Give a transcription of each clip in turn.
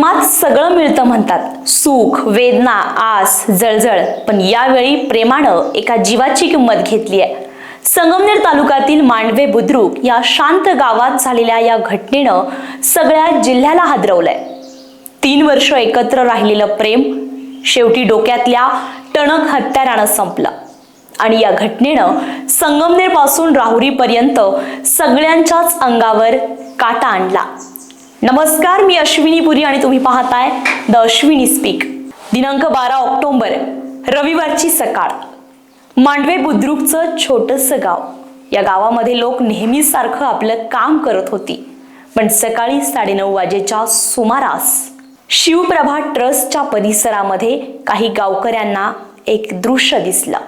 प्रेमात सगळं मिळतं म्हणतात. सुख वेदना आस जळजळ. पण यावेळी प्रेमानं एका जीवाची किंमत घेतली आहे. संगमनेर तालुक्यातील मांडवे बुद्रुक या शांत गावात झालेल्या या घटनेनं सगळ्या जिल्ह्याला हादरवलंय. तीन वर्ष एकत्र राहिलेलं प्रेम शेवटी डोक्यातल्या टणक हत्यारानं संपलं. आणि या घटनेनं संगमनेरपासून राहुरीपर्यंत सगळ्यांच्याच अंगावर काटा आणला. नमस्कार मी अश्विनी पुरी आणि तुम्ही पाहताय द अश्विनी स्पीक. दिनांक बारा ऑक्टोबर रविवारची सकाळ. मांडवे बुद्रुकचं छोटंसं गाव. या गावामध्ये लोक नेहमीसारखं आपलं काम करत होती. पण सकाळी साडेनऊ वाजेच्या सुमारास शिवप्रभा ट्रस्टच्या परिसरामध्ये काही गावकऱ्यांना एक दृश्य दिसलं.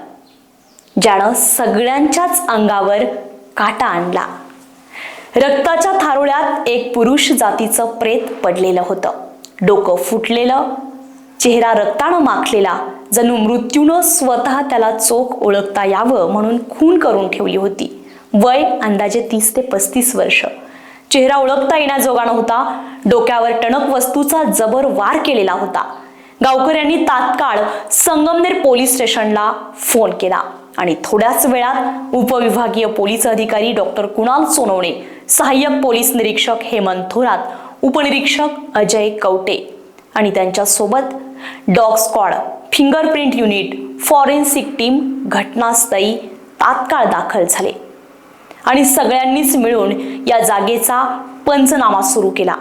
ज्यानं सगळ्यांच्याच अंगावर काटा आणला. रक्ताच्या थारोळ्यात एक पुरुष जातीचं प्रेत पडलेलं होतं. डोकं फुटलेलं चेहरा रक्तानं माखलेला जणू मृत्यूनं स्वतः त्याला चोख ओळखता यावं म्हणून खून करून ठेवली होती. वय अंदाजे तीस ते पस्तीस वर्ष. चेहरा ओळखता येण्याजोगा नव्हता डोक्यावर टणक वस्तूचा जबर वार केलेला होता. गावकऱ्यांनी तात्काळ संगमनेर पोलीस स्टेशनला फोन केला आणि थोड्याच वेळात उपविभागीय पोलीस अधिकारी डॉक्टर कुणाल सोनवणे सहाय्यक पोलीस निरीक्षक हेमंत थोरात उपनिरीक्षक अजय कवटे आणि त्यांच्यासोबत dog squad fingerprint unit forensic team घटनास्थळी तात्काळ दाखल झाले. आणि सगळ्यांनीच मिळून या जागेचा पंचनामा सुरू केला.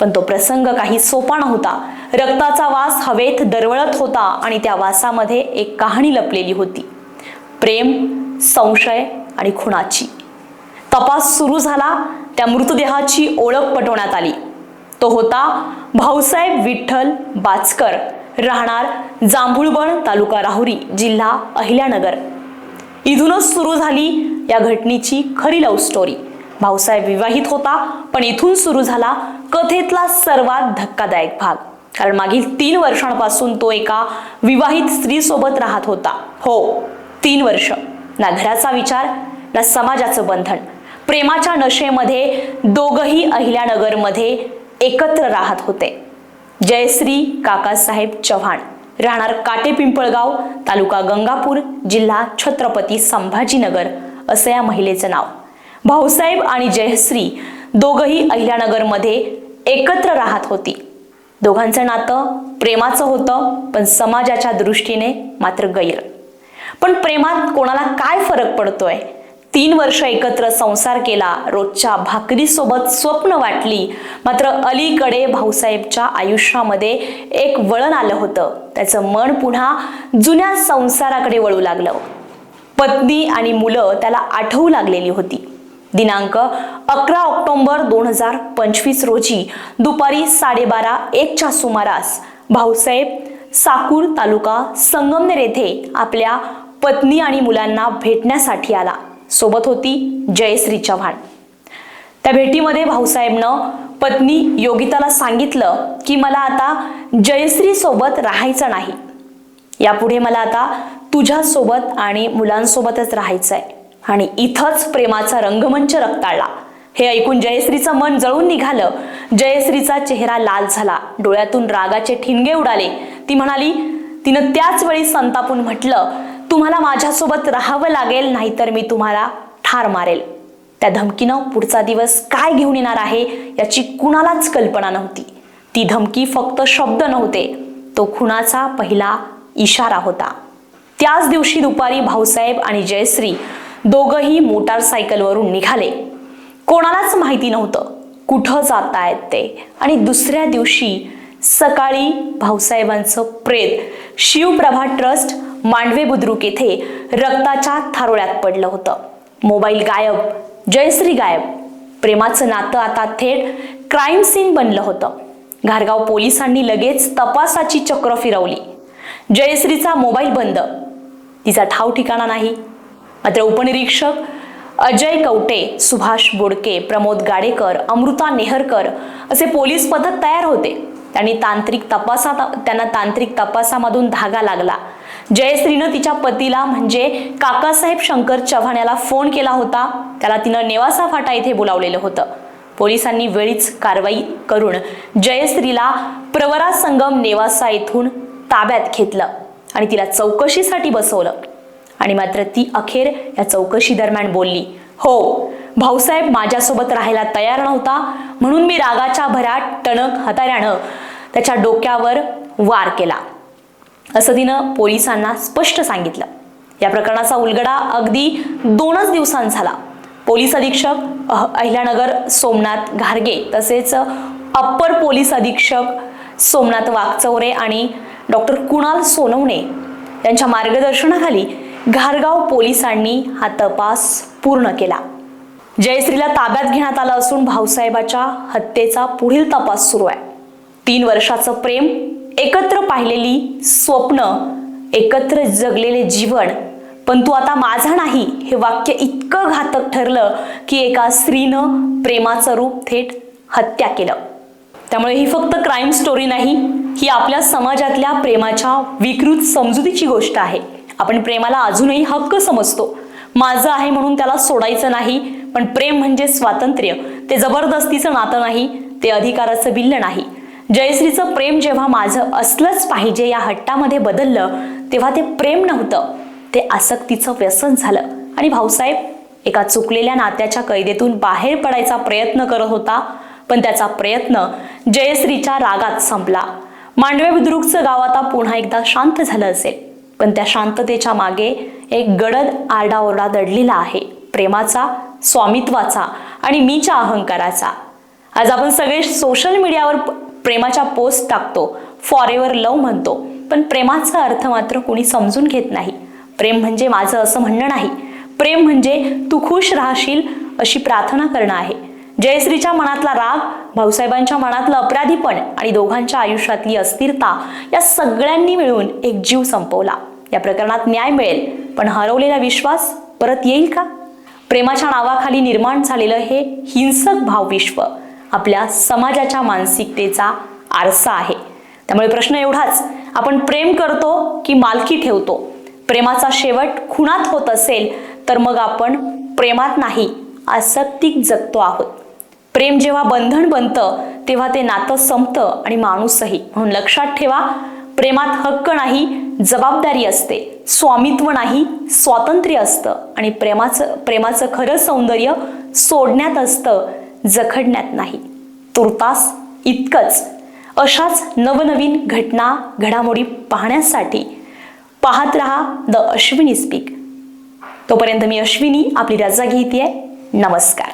पण तो प्रसंग काही सोपा नव्हता. रक्ताचा वास हवेत दरवळत होता आणि त्या वासामध्ये एक कहाणी लपलेली होती. प्रेम संशय आणि खुणाची. तपास सुरू झाला त्या मृतदेहाची ओळख पटवण्यात आली. तो होता भाऊसाहेब विठ्ठल बाचकर राहणार जांभुळबळ तालुका राहुरी जिल्हा अहिल्यानगर. इथूनच सुरू झाली या घटनेची खरी लव्ह स्टोरी भाऊसाहेब विवाहित होता पण इथून सुरू झाला कथेतला सर्वात धक्कादायक भाग. कारण मागील तीन वर्षांपासून तो एका विवाहित स्त्रीसोबत राहत होता. हो तीन वर्ष. ना घराचा विचार ना समाजाचं बंधन. प्रेमाच्या नशेमध्ये दोघही अहिल्यानगरमध्ये एकत्र राहत होते. जयश्री काकासाहेब चव्हाण. राहणार काटे पिंपळगाव तालुका गंगापूर जिल्हा छत्रपती संभाजीनगर असं या महिलेचं नाव. भाऊसाहेब आणि जयश्री दोघही अहिल्यानगरमध्ये एकत्र राहत होती. दोघांचं नातं प्रेमाचं होतं पण समाजाच्या दृष्टीने मात्र गैर. पण प्रेमात कोणाला काय फरक पडतोय? तीन वर्ष एकत्र संसार केला. रोजच्या भाकरीसोबत स्वप्न वाटली. मात्र अलीकडे भाऊसाहेबच्या आयुष्यामध्ये एक वळण आलं होतं. त्याचं मन पुन्हा जुन्या संसाराकडे वळू लागलं. पत्नी आणि मुलं त्याला आठवू लागलेली होती. दिनांक अकरा ऑक्टोबर दोन हजार पंचवीस रोजी दुपारी साडेबारा एकच्या सुमारास भाऊसाहेब साकूर तालुका संगमनेर येथे आपल्या पत्नी आणि मुलांना भेटण्यासाठी आला. सोबत होती जयश्री चव्हाण त्या भेटीमध्ये भाऊसाहेबनं पत्नी योगिताला सांगितलं की मला आता जयश्री सोबत राहायचं नाही. यापुढे मला आता तुझ्यासोबत आणि मुलांसोबतच राहायचंय. आणि इथंच प्रेमाचा रंगमंच रक्ताळला. हे ऐकून जयश्रीचं मन जळून निघालं. जयश्रीचा चेहरा लाल झाला. डोळ्यातून रागाचे ठिणगे उडाले. ती म्हणाली तिनं त्याच वेळी संतापून म्हटलं तुम्हाला माझ्यासोबत राहावं लागेल नाहीतर मी तुम्हाला ठार मारेल. त्या धमकीनं पुढचा दिवस काय घेऊन येणार आहे याची कुणालाच कल्पना नव्हती. ती धमकी फक्त शब्द नव्हते तो खुणाचा पहिला इशारा होता. त्याच दिवशी दुपारी भाऊसाहेब आणि जयश्री दोघंही मोटारसायकलवरून निघाले. कोणालाच माहिती नव्हतं कुठं जात आहेत ते. आणि दुसऱ्या दिवशी सकाळी भाऊसाहेबांचं प्रेत शिवप्रभा ट्रस्ट मांडवे बुद्रुक येथे रक्ताच्या थारोळ्यात पडलं होतं. मोबाईल गायब जयश्री गायब. प्रेमाचं नातं आता थेट क्राईम सीन बनलं होतं. घारगाव पोलिसांनी लगेच तपासाची चक्र फिरवली. जयश्रीचा मोबाईल बंद. तिचा ठाव ठिकाणा नाही. मात्र उपनिरीक्षक अजय कवटे सुभाष बोडके प्रमोद गाडेकर अमृता नेहरकर असे पोलीस पथक तयार होते. त्यांनी तांत्रिक तपासात त्यांना तांत्रिक तपासामधून धागा लागला. जयश्रीनं तिच्या पतीला म्हणजे काकासाहेब शंकर चव्हाण याला फोन केला होता. त्याला तिनं नेवासा फाटा इथे बोलावलेलं होतं. पोलिसांनी वेळीच कारवाई करून जयश्रीला प्रवरा संगम नेवासा येथून ताब्यात घेतलं आणि तिला चौकशीसाठी बसवलं. आणि मात्र ती अखेर या चौकशी दरम्यान बोलली हो भाऊसाहेब माझ्यासोबत राहायला तयार नव्हता म्हणून मी रागाच्या भरात टणक हाताऱ्यानं त्याच्या डोक्यावर वार केला. असं तिनं पोलिसांना स्पष्ट सांगितलं. या प्रकरणाचा उलगडा अगदी दोनच दिवसांत झाला. पोलीस अधीक्षक अह- अहिल्यानगर सोमनाथ घारगे तसेच अप्पर पोलीस अधीक्षक सोमनाथ वाघचौरे आणि डॉक्टर कुणाल सोनवणे यांच्या मार्गदर्शनाखाली घारगाव पोलिसांनी हा तपास पूर्ण केला. जयश्रीला ताब्यात घेण्यात आलं असून भाऊसाहेबाच्या हत्येचा पुढील तपास सुरू आहे. तीन वर्षाचं प्रेम एकत्र पाहिलेली स्वप्न एकत्र जगलेले जीवन. पण तू आता माझा नाही हे वाक्य इतकं घातक ठरलं की एका स्त्रीनं प्रेमाचं रूप थेट हत्या केलं. त्यामुळे ही फक्त क्राईम स्टोरी नाही ही आपल्या समाजातल्या प्रेमाच्या विकृत समजुतीची गोष्ट आहे. आपण प्रेमाला अजूनही हक्क समजतो. माझं आहे म्हणून त्याला सोडायचं नाही पण प्रेम म्हणजे स्वातंत्र्य. ते जबरदस्तीचं नातं नाही ते अधिकाराचं बिल्ल नाही. जयश्रीचं प्रेम जेव्हा माझं असलंच पाहिजे या हट्टामध्ये बदललं तेव्हा ते प्रेम नव्हतं. ते आसक्तीचं व्यसन झालं. आणि भाऊसाहेब एका चुकलेल्या नात्याच्या कैदेतून बाहेर पडायचा प्रयत्न करत होता पण त्याचा प्रयत्न जयश्रीच्या रागात संपला. मांडवे बुद्रुकचं गाव आता पुन्हा एकदा शांत झालं असेल. पण त्या शांततेच्या मागे एक गडद आरडाओरडा दडलेला आहे. प्रेमाचा स्वामित्वाचा आणि मीच्या अहंकाराचा. आज आपण सगळे सोशल मीडियावर प्रेमाच्या पोस्ट टाकतो. फॉर एव्हर लव्ह म्हणतो. पण प्रेमाचा अर्थ मात्र कुणी समजून घेत नाही. प्रेम म्हणजे माझं असं म्हणणं नाही. प्रेम म्हणजे तू खुश राहशील अशी प्रार्थना करणं आहे. जयश्रीच्या मनातला राग भाऊसाहेबांच्या मनातलं अपराधीपण आणि दोघांच्या आयुष्यातली अस्थिरता या सगळ्यांनी मिळून एक जीव संपवला. या प्रकरणात न्याय मिळेल पण हरवलेला विश्वास परत येईल का? प्रेमाच्या नावाखाली निर्माण झालेलं हे हिंसक भावविश्व आपल्या समाजाच्या मानसिकतेचा आरसा आहे. त्यामुळे प्रश्न एवढाच आपण प्रेम करतो की मालकी ठेवतो? प्रेमाचा शेवट खुणात होत असेल तर मग आपण प्रेमात नाही आसक्तीक जगतो आहोत. प्रेम जेव्हा बंधन बनतं तेव्हा ते नातं संपतं आणि माणूसही. म्हणून लक्षात ठेवा प्रेमात हक्क नाही जबाबदारी असते. स्वामित्व नाही स्वातंत्र्य असतं. आणि प्रेमाचं प्रेमाचं खरं सौंदर्य सोडण्यात असतं जखडण्यात नाही. तुर्तास इतकंच. अशाच नवनवीन घटना घडामोडी पाहण्यासाठी पाहत रहा द अश्विनी स्पीक. तोपर्यंत मी अश्विनी आपली रजा घेते नमस्कार.